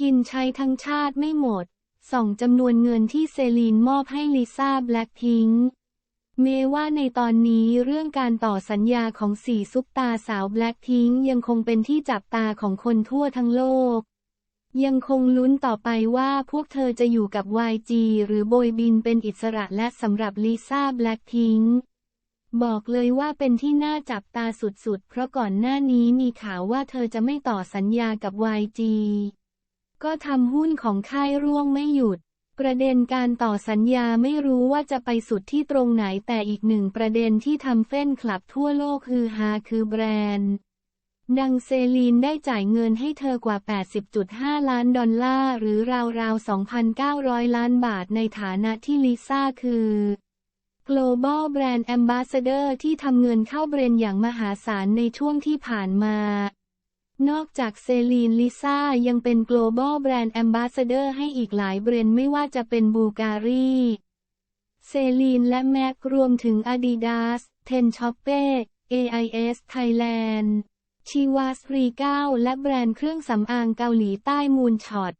กินใช้ทั้งชาติไม่หมดส่องจำนวนเงินที่เซลีนมอบให้ลิซ่าแบล็คพิงค์แม้ว่าในตอนนี้เรื่องการต่อสัญญาของสี่ซุปตาสาวแบล็คพิงค์ยังคงเป็นที่จับตาของคนทั่วทั้งโลก ยังคงลุ้นต่อไปว่าพวกเธอจะอยู่กับ YG หรือโบยบินเป็นอิสระและสำหรับลิซ่าแบล็คพิงค์บอกเลยว่าเป็นที่น่าจับตาสุดๆ เพราะก่อนหน้านี้มีข่าวว่าเธอจะไม่ต่อสัญญากับ YG ก็ทำหุ้นของค่ายร่วงไม่หยุด ประเด็นการต่อสัญญาไม่รู้ว่าจะไปสุดที่ตรงไหนแต่อีกหนึ่งประเด็นที่ทำเฟ้นคลับทั่วโลกฮือฮาคือแบรนด์ ดังเซลีนได้จ่ายเงินให้เธอกว่า 80.5 ล้านดอลลาร์หรือราวๆ 2,900 ล้านบาทในฐานะที่ลิซ่าคือ Global Brand Ambassador ที่ทำเงินเข้าแบรนด์อย่างมหาศาลในช่วงที่ผ่านมา นอกจากเซลีนลิซ่ายังเป็น global brand ambassador ให้อีกหลายแบรนด์ไม่ว่าจะเป็นบูการีเซลีนและแม็กรวมถึง Adidas เทนช็อปเป้ AIS Thailand ชีวาสรีเก้าและแบรนด์เครื่องสำอางเกาหลีใต้มูลช็อต